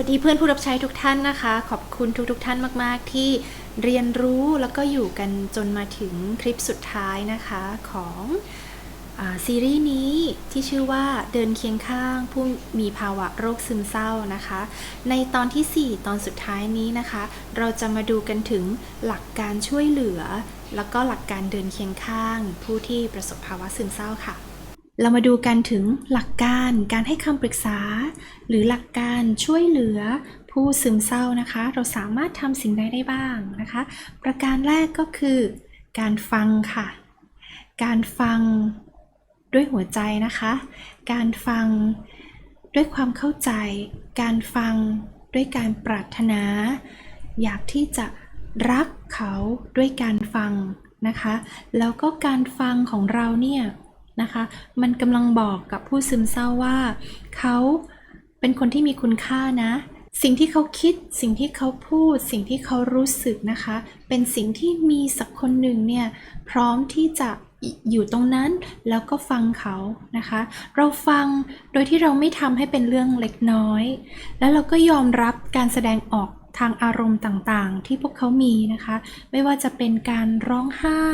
วัสดีเพื่อนผู้รับใช้ทุกท่านนะคะ ขอบคุณทุกๆทท่านมากๆ ที่เรียนรู้แล้วก็อยู่กันจนมาถึงคลิปสุดท้ายนะคะของอซีรีส์นี้ที่ชื่อว่าเดินเคียงข้างผู้มีภาวะโรคซึมเศร้านะคะ ในตอนทีสี่4 ตอนสุดท้ายนี้นะคะ เราจะมาดูกันถึงหลักการช่วยเหลือ แล้วก็หลักการเดินเคียงข้างผู้ที่ประสบภาวะซึมเศร้าค่ะ เรามาดูกันถึงหลักการการให้คำปรึกษา หรือหลักการช่วยเหลือผู้ซึมเศร้านะคะ เราสามารถทำสิ่งใดได้บ้างนะคะ ประการแรกก็คือ การฟังค่ะ การฟังด้วยหัวใจนะคะ การฟังด้วยความเข้าใจ การฟังด้วยการปรารถนา อยากที่จะรักเขาด้วยการฟังนะคะ แล้วก็การฟังของเราเนี่ย นะคะ มันกำลังบอกกับผู้ซึมเศร้าว่า เขาเป็นคนที่มีคุณค่านะ สิ่งที่เขาคิด สิ่งที่เขาพูด สิ่งที่เขารู้สึกนะคะ เป็นสิ่งที่มีสักคนหนึ่งเนี่ยพร้อมที่จะอยู่ตรงนั้นแล้วก็ฟังเขานะคะ เราฟังโดยที่เราไม่ทำให้เป็นเรื่องเล็กน้อย แล้วเราก็ยอมรับการแสดงออก ทางอารมณ์ต่างๆ ที่พวกเขามีนะคะ ไม่ว่าจะเป็นการร้องไห้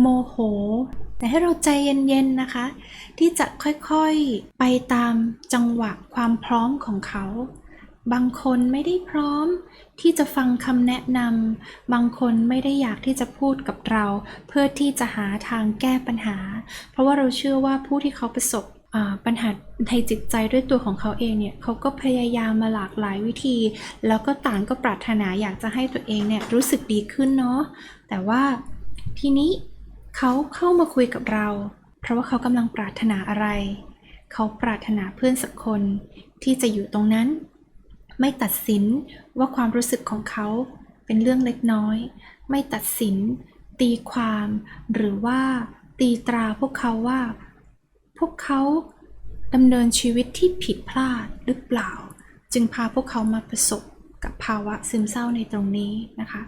โมโห แต่ให้เราใจเย็นๆนะคะ ที่จะค่อยๆไปตามจังหวะความพร้อมของเขา บางคนไม่ได้พร้อมที่จะฟังคำแนะนำบางคนไม่ได้อยากที่จะพูดกับเรา เพื่อที่จะหาทางแก้ปัญหา เพราะว่าเราเชื่อว่าผู้ที่เขาประสบ ปัญหาในจิตใจด้วยตัวของเขาเองเนี่ยเขาก็พยายามมาหลากหลายวิธี แล้วก็ต่างก็ปรารถนาอยากจะให้ตัวเองเนี่ยรู้สึกดีขึ้นเนาะแต่ว่าทีนี้เขาเข้ามาคุยกับเรา เพราะว่าเขากำลังปรารถนาอะไร เขาปรารถนาเพื่อนสักคนที่จะอยู่ตรงนั้น ไม่ตัดสินว่าความรู้สึกของเขาเป็นเรื่องเล็กน้อย ไม่ตัดสิน ตีความ หรือว่าตีตราพวกเขาว่า พวกเขาดำเนินชีวิตที่ผิดพลาดหรือเปล่า จึงพาพวกเขามาประสบกับภาวะซึมเศร้าในตรงนี้นะคะ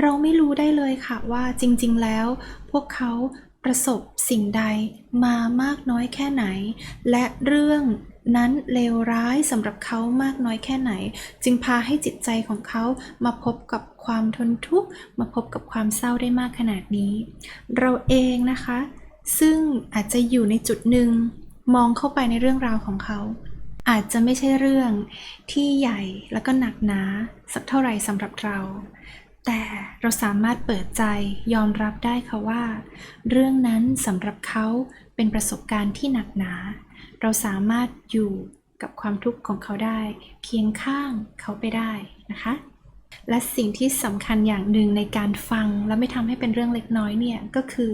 เราไม่รู้ได้เลยค่ะว่าจริงๆแล้ว พวกเขาประสบสิ่งใดมามากน้อยแค่ไหน และเรื่องนั้นเลวร้ายสำหรับเขามากน้อยแค่ไหน จึงพาให้จิตใจของเขามาพบกับความทนทุกข์ มาพบกับความเศร้าได้มากขนาดนี้ เราเองนะคะ ซึ่งอาจจะอยู่ในจุดหนึ่งมองเข้าไปในเรื่องราวของเขา อาจจะไม่ใช่เรื่องที่ใหญ่แล้วก็หนักหนาสักเท่าไหร่สำหรับเรา แต่เราสามารถเปิดใจยอมรับได้ค่ะว่า เรื่องนั้นสำหรับเขาเป็นประสบการณ์ที่หนักหนา เราสามารถอยู่กับความทุกข์ของเขาได้ เคียงข้างเขาไปได้นะคะ และสิ่งที่สำคัญอย่างหนึ่งในการฟังและไม่ทำให้เป็นเรื่องเล็กน้อยเนี่ยก็คือ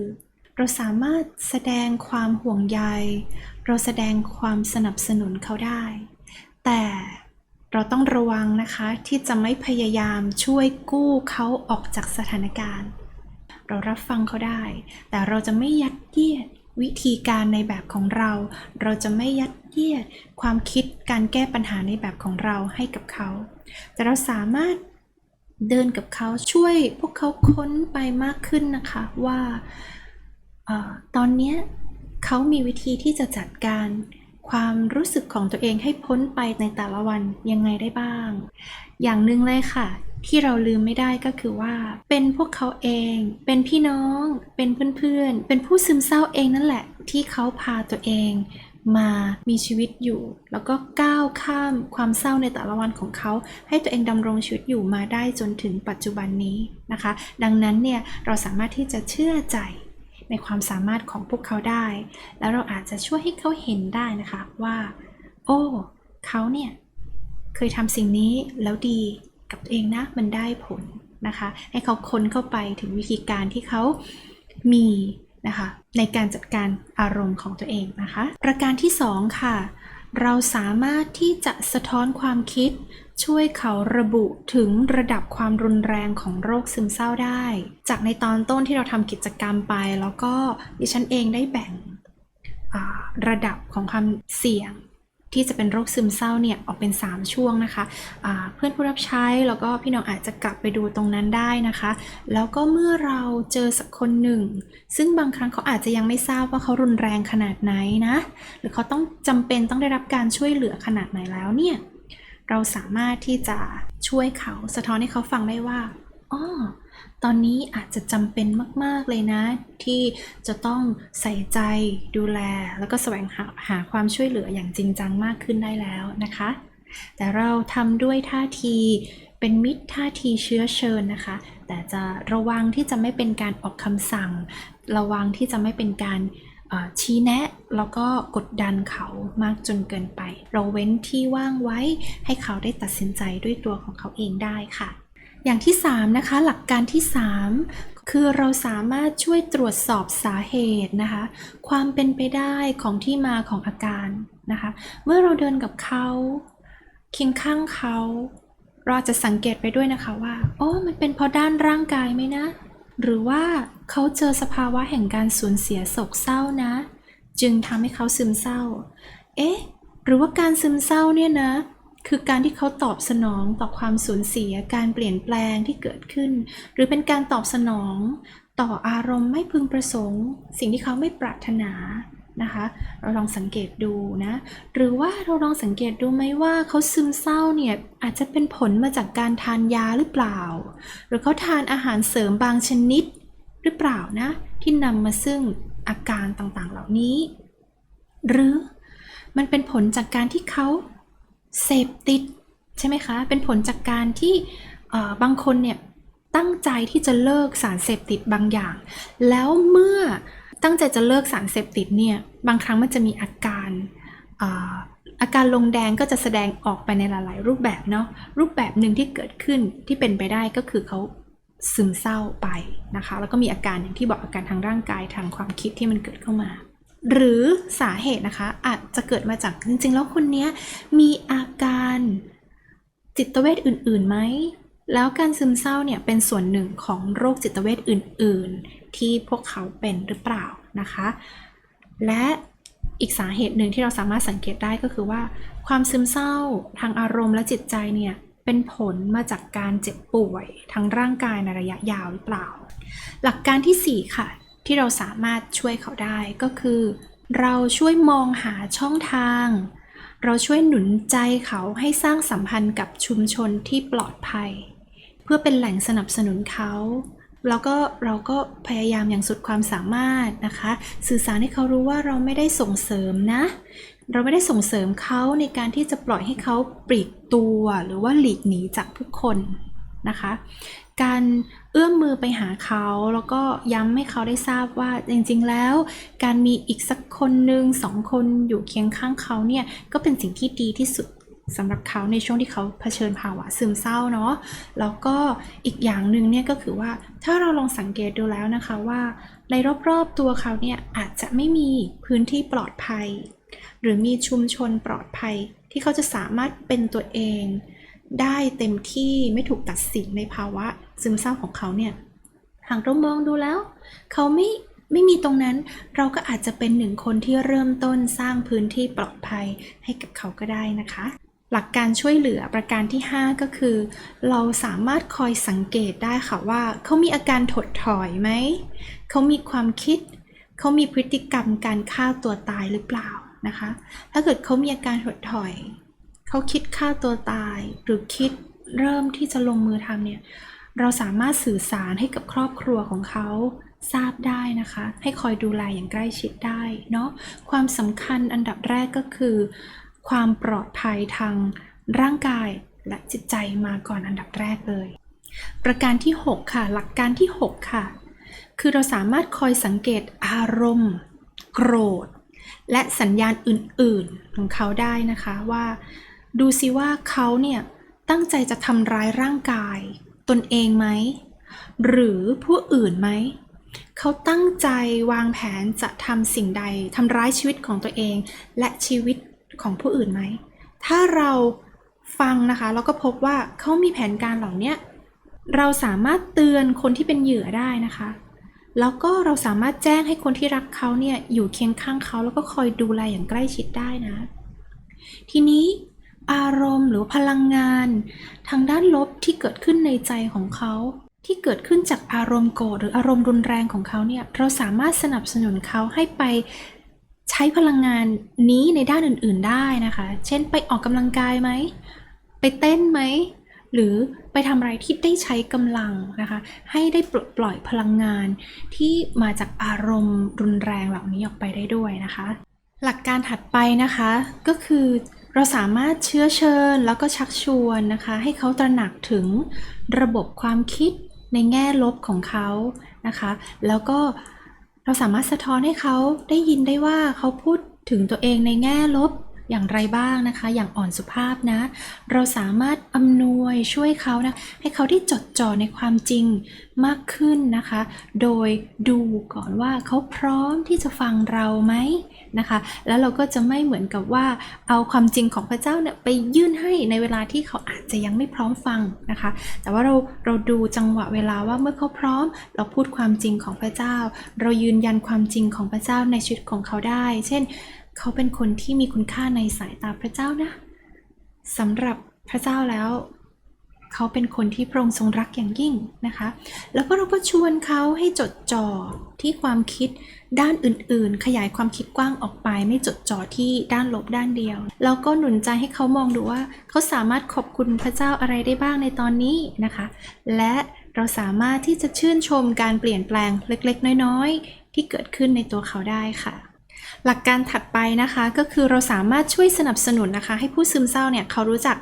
เราสามารถแสดงความห่วงใย เราแสดงความสนับสนุนเขาได้ แต่เราต้องระวังนะคะที่จะไม่พยายามช่วยกู้เขาออกจากสถานการณ์ เรารับฟังเขาได้ แต่เราจะไม่ยัดเยียดวิธีการในแบบของเรา เราจะไม่ยัดเยียดความคิดการแก้ปัญหาในแบบของเราให้กับเขา แต่เราสามารถเดินกับเขาช่วยพวกเขาค้นไปมากขึ้นนะคะว่า ตอนเนี้ยเขามีวิธีที่จะจัดการความรู้สึกของตัวเองให้พ้นไปในแต่ละวันยังไงได้บ้าง อย่างหนึ่งเลยค่ะ ที่เราลืมไม่ได้ก็คือว่า เป็นพวกเขาเอง เป็นพี่น้อง เป็นเพื่อนๆ เป็นผู้ซึมเศร้าเองนั่นแหละ ที่เขาพาตัวเองมามีชีวิตอยู่ แล้วก็ก้าวข้ามความเศร้าในแต่ละวันของเขา ให้ตัวเองดำรงชีวิตอยู่มาได้จนถึงปัจจุบันนี้นะคะ ดังนั้นเนี่ยเราสามารถที่จะเชื่อใจ ในความสามารถของพวกเขาได้ แล้วเราอาจจะช่วยให้เขาเห็นได้นะคะว่า โอ้ เขาเนี่ยเคยทำสิ่งนี้แล้วดีกับตัวเองนะ มันได้ผลนะคะ ให้เขาค้นเข้าไปถึงวิธีการที่เขามีนะคะในการจัดการอารมณ์ของตัวเองนะคะ ประการที่สองค่ะ เราสามารถที่จะสะท้อนความคิด ช่วยเขาระบุถึงระดับความรุนแรงของโรคซึมเศร้าได้ จากในตอนต้นที่เราทำกิจกรรมไป แล้วก็ดิฉันเองได้แบ่งระดับของความเสี่ยง ที่จะเป็นโรคซึมเศร้าเนี่ยออกเป็น 3 ช่วงนะคะอ่าเพื่อนผู้รับใช้แล้วก็พี่น้องอาจจะกลับไปดูตรงนั้นได้นะคะ แล้วก็เมื่อเราเจอสักคนหนึ่ง ซึ่งบางครั้งเขาอาจจะยังไม่ทราบว่าเขารุนแรงขนาดไหนนะ หรือเขาต้องจำเป็นต้องได้รับการช่วยเหลือขนาดไหนแล้วเนี่ยเราสามารถที่จะช่วยเขาสะท้อนให้เขาฟังได้ว่า อ๋อตอนนี้อาจจะจำเป็นมาก ๆ เลยนะ ที่จะต้องใส่ใจดูแล แล้วก็แสวงหาหาความช่วยเหลืออย่างจริงจังมากขึ้นได้แล้วนะคะ แต่เราทำด้วยท่าทีเป็นมิตรท่าทีเชื้อเชิญนะคะ แต่จะระวังที่จะไม่เป็นการออกคำสั่ง ระวังที่จะไม่เป็นการชี้แนะแล้วก็กดดันเขามากจนเกินไป เราเว้นที่ว่างไว้ให้เขาได้ตัดสินใจด้วยตัวของเขาเองได้ค่ะ อย่างที่ 3 นะคะ หลักการที่ 3 คือเราสามารถช่วยตรวจสอบสาเหตุนะคะ ความเป็นไปได้ของที่มาของอาการนะคะ เมื่อเราเดินกับเขาเคียงข้างเขา เราจจะสังเกตไปด้วยนะคะว่าโอ้มันเป็นเพราะด้านร่างกายไหมนะ หรือว่าเขาเจอสภาวะแห่งการสูญเสียโศกเศร้านะ จึงทำให้เขาซึมเศร้า เอ๊ะ หรือว่าการซึมเศร้าเนี่ยนะ คือการที่เขาตอบสนองต่อความสูญเสียการเปลี่ยนแปลงที่เกิดขึ้น หรือเป็นการตอบสนองต่ออารมณ์ไม่พึงประสงค์ สิ่งที่เขาไม่ปรารถนานะคะเราลองสังเกตดูนะ หรือว่าเราลองสังเกตดูไหมว่าเขาซึมเศร้าเนี่ยอาจจะเป็นผลมาจากการทานยาหรือเปล่า หรือเขาทานอาหารเสริมบางชนิดหรือเปล่านะ ที่นำมาซึ่งอาการต่างๆเหล่านี้ หรือมันเป็นผลจากการที่เขา เสพติดใช่ไหมคะ เป็นผลจากการที่บางคนเนี่ยตั้งใจที่จะเลิกสารเสพติดบางอย่าง แล้วเมื่อตั้งใจจะเลิกสารเสพติดเนี่ยบางครั้งมันจะมีอาการอาการลงแดงก็จะแสดงออกไปในหลาย ๆ รูปแบบเนาะรูปแบบหนึ่งที่เกิดขึ้นที่เป็นไปได้ก็คือเขาซึมเศร้าไปนะคะ แล้วก็มีอาการอย่างที่บอกอาการทางร่างกายทางความคิดที่มันเกิดเข้ามา หรือสาเหตุนะคะ อาจจะเกิดมาจากจริงๆ แล้วคนเนี้ยมีอาการจิตเวชอื่นๆไหมแล้วการซึมเศร้าเนี่ยเป็นส่วนหนึ่งของโรคจิตเวชอื่นๆ ที่พวกเขาเป็นหรือเปล่านะคะ และอีกสาเหตุหนึ่งที่เราสามารถสังเกตได้ก็คือว่า ความซึมเศร้าทางอารมณ์และจิตใจเนี่ยเป็นผลมาจากการเจ็บป่วยทางร่างกายในระยะยาวหรือเปล่า หลักการที่ 4 ค่ะ ที่เราสามารถช่วยเขาได้ก็คือ เราช่วยมองหาช่องทาง เราช่วยหนุนใจเขาให้สร้างสัมพันธ์กับชุมชนที่ปลอดภัย เพื่อเป็นแหล่งสนับสนุนเขาแล้วก็เราก็พยายามอย่างสุดความสามารถนะคะ สื่อสารให้เขารู้ว่าเราไม่ได้ส่งเสริมนะ เราไม่ได้ส่งเสริมเขาในการที่จะปล่อยให้เขาปลีกตัวหรือว่าหลีกหนีจากผู้คน นะคะ การเอื้อมมือไปหาเขาแล้วก็ย้ำให้เขาได้ทราบว่าจริงๆแล้ว การมีอีกสักคนหนึ่งสองคนอยู่เคียงข้างเขาเนี่ยก็เป็นสิ่งที่ดีที่สุดสำหรับเขาในช่วงที่เขาเผชิญภาวะซึมเศร้าเนาะแล้วก็อีกอย่างหนึ่งเนี่ยก็คือว่าถ้าเราลองสังเกตดูแล้วนะคะว่าในรอบๆตัวเขาเนี่ยอาจจะไม่มีพื้นที่ปลอดภัย หรือมีชุมชนปลอดภัยที่เขาจะสามารถเป็นตัวเอง ได้เต็มที่ไม่ถูกตัดสินในภาวะซึมเศร้าของเขาเนี่ยหากเรามองดูแล้ว เขาไม่ไม่มีตรงนั้น เราก็อาจจะเป็นหนึ่งคนที่เริ่มต้นสร้างพื้นที่ปลอดภัยให้กับเขาก็ได้นะคะ หลักการช่วยเหลือประการที่ 5 ก็คือ เราสามารถคอยสังเกตได้ค่ะว่า เขามีอาการถดถอยไหม เขามีความคิด เขามีพฤติกรรมการฆ่าตัวตายหรือเปล่านะคะ ถ้าเกิดเขามีอาการถดถอย เขาคิดฆ่าตัวตายหรือคิดเริ่มที่จะลงมือทำเนี่ยเราสามารถสื่อสารให้กับครอบครัวของเขาทราบได้นะคะ ให้คอยดูแลอย่างใกล้ชิดได้เนาะความสำคัญอันดับแรกก็คือ ความปลอดภัยทางร่างกายและจิตใจมาก่อนอันดับแรกเลย ประการที่ 6 ค่ะ หลักการที่ 6 ค่ะ คือเราสามารถคอยสังเกตอารมณ์ โกรธ และสัญญาณอื่นๆ ของเขาได้นะคะว่า ดูซิว่าเขาเนี่ยตั้งใจจะทำร้ายร่างกาย ตนเองไหม หรือผู้อื่นไหม เขาตั้งใจวางแผนจะทำสิ่งใดทำร้ายชีวิตของตัวเอง และชีวิตของผู้อื่นไหม ถ้าเราฟังนะคะแล้วก็พบว่าเขามีแผนการเหล่าเนี้ยเราสามารถเตือนคนที่เป็นเหยื่อได้นะคะ แล้วก็เราสามารถแจ้งให้คนที่รักเขาเนี่ยอยู่เคียงข้างเขาแล้วก็คอยดูแลอย่างใกล้ชิดได้นะ ทีนี้ อารมณ์หรือพลังงาน ทางด้านลบที่เกิดขึ้นในใจของเขา ที่เกิดขึ้นจากอารมณ์โกรธหรืออารมณ์รุนแรงของเขาเนี่ยเราสามารถสนับสนุนเขาให้ไปใช้พลังงานนี้ในด้านอื่น ๆได้นะคะ เช่นไปออกกำลังกายไหม ไปเต้นไหม หรือไปทำอะไรที่ได้ใช้กำลังนะคะ ให้ได้ปลดปล่อยพลังงานที่มาจากอารมณ์รุนแรงเหล่านี้ออกไปได้ด้วยนะคะ หลักการถัดไปนะคะก็คือ เราสามารถเชื้อเชิญแล้วก็ชักชวนนะคะ ให้เขาตระหนักถึงระบบความคิดในแง่ลบของเขานะคะ แล้วก็เราสามารถสะท้อนให้เขาได้ยินได้ว่าเขาพูดถึงตัวเองในแง่ลบอย่างไรบ้างนะคะ อย่างอ่อนสุภาพนะ เราสามารถอำนวยช่วยเขานะ ให้เขาได้จดจ่อในความจริงมากขึ้นนะคะ โดยดูก่อนว่าเขาพร้อมที่จะฟังเราไหม นะคะ แล้วเราก็จะไม่เหมือนกับว่าเอาความจริงของพระเจ้าเนี่ยไปยื่นให้ในเวลาที่เขาอาจจะยังไม่พร้อมฟังนะคะ แต่ว่าเราเราดูจังหวะเวลาว่าเมื่อเขาพร้อม เราพูดความจริงของพระเจ้า เรายืนยันความจริงของพระเจ้าในชีวิตของเขาได้ เช่น เขาเป็นคนที่มีคุณค่าในสายตาพระเจ้านะสำหรับพระเจ้าแล้ว เขาเป็นคนที่พระองค์ทรงรักอย่างยิ่งนะคะ แล้วก็เราก็ชวนเขาให้จดจ่อที่ความคิดด้านอื่นๆ ขยายความคิดกว้างออกไป ไม่จดจ่อที่ด้านลบด้านเดียว แล้วก็หนุนใจให้เขามองดูว่าเขาสามารถขอบคุณพระเจ้าอะไรได้บ้างในตอนนี้นะคะ และเราสามารถที่จะชื่นชมการเปลี่ยนแปลงเล็กๆ น้อยๆ ที่เกิดขึ้นในตัวเขาได้ค่ะหลักการถัดไปนะคะก็คือเราสามารถช่วยสนับสนุนนะคะ ให้ผู้ซึมเศร้าเนี่ยเขารู้จัก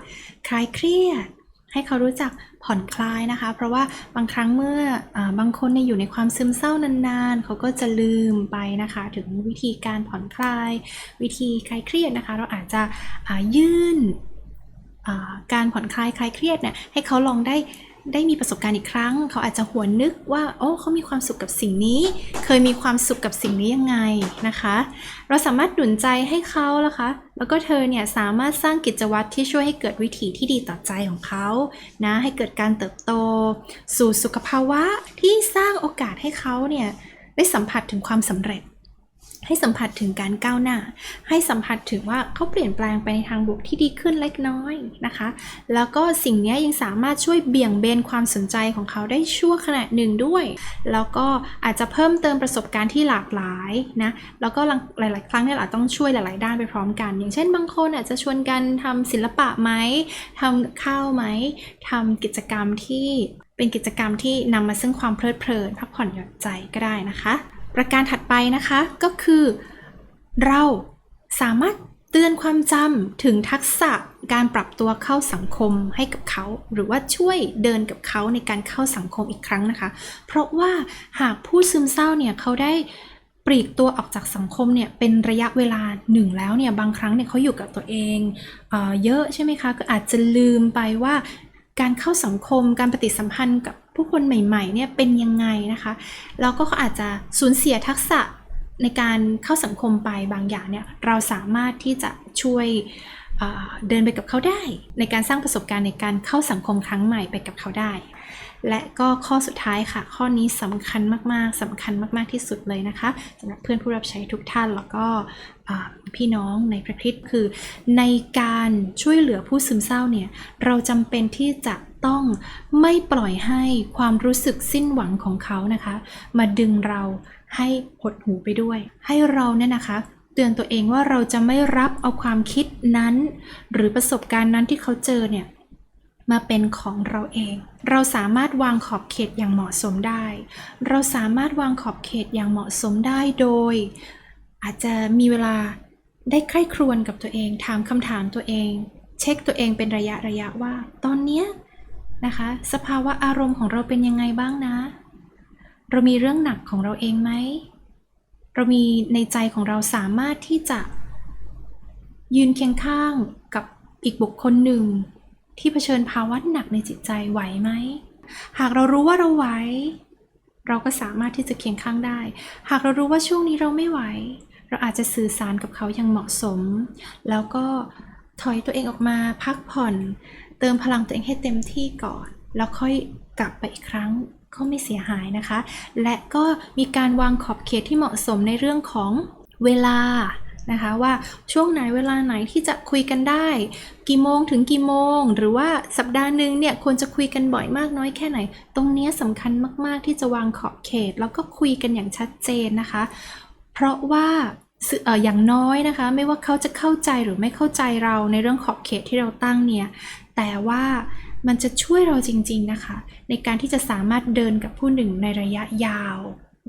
คลายเครียด ให้เขารู้จักผ่อนคลายนะคะ เพราะว่าบางครั้งเมื่ออบางคนในอยู่ในความซึมเศร้านานๆ เขาก็จะลืมไปนะคะ ถึงวิธีการผ่อนคลาย วิธีคลายเครียดนะคะ เราอาจจะยื่นการผ่อนคลายคลายเครียดเนี่ยให้เขาลองได้ ได้มีประสบการณ์อีกครั้ง เขาอาจจะหวนนึกว่า โอ้เขามีความสุขกับสิ่งนี้ เคยมีความสุขกับสิ่งนี้ยังไงนะคะ เราสามารถหนุนใจให้เขาละคะ แล้วก็เธอเนี่ยสามารถสร้างกิจวัตรที่ช่วยให้เกิดวิถีที่ดีต่อใจของเขานะให้เกิดการเติบโต สู่สุขภาวะที่สร้างโอกาสให้เขาเนี่ยได้สัมผัสถึงความสำเร็จ ให้สัมผัสถึงการก้าวหน้า ให้สัมผัสถึงว่าเขาเปลี่ยนแปลงไปในทางบวกที่ดีขึ้นเล็กน้อยนะคะ แล้วก็สิ่งนี้ยังสามารถช่วยเบี่ยงเบนความสนใจของเขาได้ชั่วขณะหนึ่งด้วย แล้วก็อาจจะเพิ่มเติมประสบการณ์ที่หลากหลายนะ แล้วก็หลาย ๆ ครั้งเนี่ยเราต้องช่วยหลาย ๆ ด้านไปพร้อมกัน อย่างเช่นบางคนอาจจะชวนกันทำศิลปะไหมทำข้าวไหมทำกิจกรรมที่เป็นกิจกรรมที่นำมาซึ่งความเพลิดเพลินพักผ่อนหย่อนใจก็ได้นะคะ ประการถัดไปนะคะก็คือ เราสามารถเตือนความจำถึงทักษะการปรับตัวเข้าสังคมให้กับเขา หรือว่าช่วยเดินกับเขาในการเข้าสังคมอีกครั้งนะคะ เพราะว่าหากผู้ซึมเศร้าเนี่ยเขาได้ปลีกตัวออกจากสังคมเนี่ยเป็นระยะเวลาหนึ่งแล้วเนี่ยบางครั้งเนี่ยเขาอยู่กับตัวเองเออเยอะใช่ไหมคะก็อาจจะลืมไปว่า การเข้าสังคม การปฏิสัมพันธ์กับผู้คนใหม่ๆเนี่ยเป็นยังไงนะคะแล้วก็เขาอาจจะสูญเสียทักษะในการเข้าสังคมไปบางอย่างเนี่ยเราสามารถที่จะช่วยเอ่อเดินไปกับเขาได้ ในการสร้างประสบการณ์ในการเข้าสังคมครั้งใหม่ไปกับเขาได้ และก็ข้อสุดท้ายค่ะ ข้อนี้สำคัญมากๆสำคัญมากๆที่สุดเลยนะคะสำหรับเพื่อนผู้รับใช้ทุกท่านแล้วก็พี่น้องในพระคริสต์คือ ในการช่วยเหลือผู้ซึมเศร้าเนี่ย เราจำเป็นที่จะต้องไม่ปล่อยให้ความรู้สึกสิ้นหวังของเขานะคะ มาดึงเราให้หดหูไปด้วย ให้เราเนี่ยนะคะเตือนตัวเองว่าเราจะไม่รับเอาความคิดนั้น หรือประสบการณ์นั้นที่เขาเจอเนี่ย มาเป็นของเราเอง เราสามารถวางขอบเขตอย่างเหมาะสมได้ เราสามารถวางขอบเขตอย่างเหมาะสมได้โดย อาจจะมีเวลาได้ใคร่ครวญกับตัวเอง ถามคำถามตัวเอง เช็คตัวเองเป็นระยะระยะว่า ตอนเนี้ยนะคะ สภาวะอารมณ์ของเราเป็นยังไงบ้างนะ เรามีเรื่องหนักของเราเองไหม เรามีในใจของเราสามารถที่จะยืนเคียงข้างกับอีกบุคคลหนึ่ง ที่เผชิญภาวะหนักในจิตใจไหวไหม หากเรารู้ว่าเราไหว เราก็สามารถที่จะเคียงข้างได้ หากเรารู้ว่าช่วงนี้เราไม่ไหว เราอาจจะสื่อสารกับเขาอย่างเหมาะสม แล้วก็ถอยตัวเองออกมาพักผ่อน เติมพลังตัวเองให้เต็มที่ก่อน แล้วค่อยกลับไปอีกครั้งก็ไม่เสียหายนะคะ และก็มีการวางขอบเขตที่เหมาะสมในเรื่องของเวลา นะคะว่าช่วงไหนเวลาไหนที่จะคุยกันได้ กี่โมงถึงกี่โมง หรือว่าสัปดาห์หนึ่งเนี่ยควรจะคุยกันบ่อยมากน้อยแค่ไหน ตรงนี้สำคัญมากๆที่จะวางขอบเขต แล้วก็คุยกันอย่างชัดเจนนะคะ เพราะว่าอย่างน้อยนะคะ ไม่ว่าเขาจะเข้าใจหรือไม่เข้าใจเราในเรื่องขอบเขตที่เราตั้งเนี่ยแต่ว่ามันจะช่วยเราจริง ๆนะคะ ในการที่จะสามารถเดินกับผู้หนึ่งในระยะยาว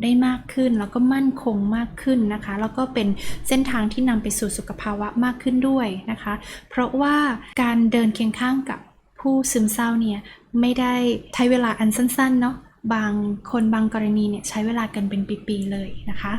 ได้มากขึ้น แล้วก็มั่นคงมากขึ้นนะคะ แล้วก็เป็นเส้นทางที่นำไปสู่สุขภาวะมากขึ้นด้วยนะคะ เพราะว่าการเดินเคียงข้างกับผู้ซึมเศร้าเนี่ยไม่ได้ใช้เวลาอันสั้นๆเนาะบางคนบางกรณีเนี่ยใช้เวลากันเป็นปี ๆ เลยนะคะ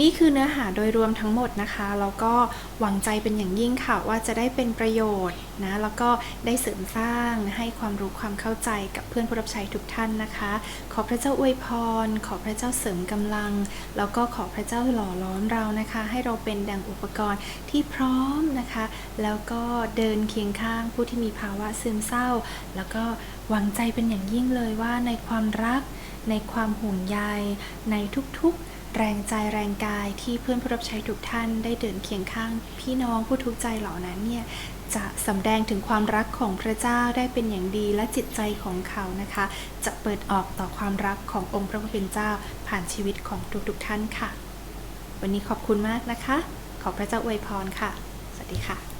นี่คือเนื้อหาโดยรวมทั้งหมดนะคะแล้วก็หวังใจเป็นอย่างยิ่งค่ะว่าจะได้เป็นประโยชน์นะแล้วก็ได้เสริมสร้างให้ความรู้ความเข้าใจกับเพื่อนผู้รับใช้ทุกท่านนะคะ ขอพระเจ้าอวยพร ขอพระเจ้าเสริมกำลัง แล้วก็ขอพระเจ้าหล่อล้อมเรานะคะ ให้เราเป็นดังอุปกรณ์ที่พร้อมนะคะ แล้วก็เดินเคียงข้างผู้ที่มีภาวะซึมเศร้า แล้วก็หวังใจเป็นอย่างยิ่งเลยว่าในความรัก ในความห่วงใยในทุกๆ แรงใจแรงกายที่เพื่อนผู้รับใช้ทุกท่านได้เดินเคียงข้าง พี่น้องผู้ทุกข์ใจเหล่านั้นเนี่ยจะสำแดงถึงความรักของพระเจ้าได้เป็นอย่างดีและจิตใจของเขานะคะ จะเปิดออกต่อความรักขององค์พระผู้เป็นเจ้า ผ่านชีวิตของทุกๆท่านค่ะ วันนี้ขอบคุณมากนะคะ ขอพระเจ้าอวยพรค่ะ สวัสดีค่ะ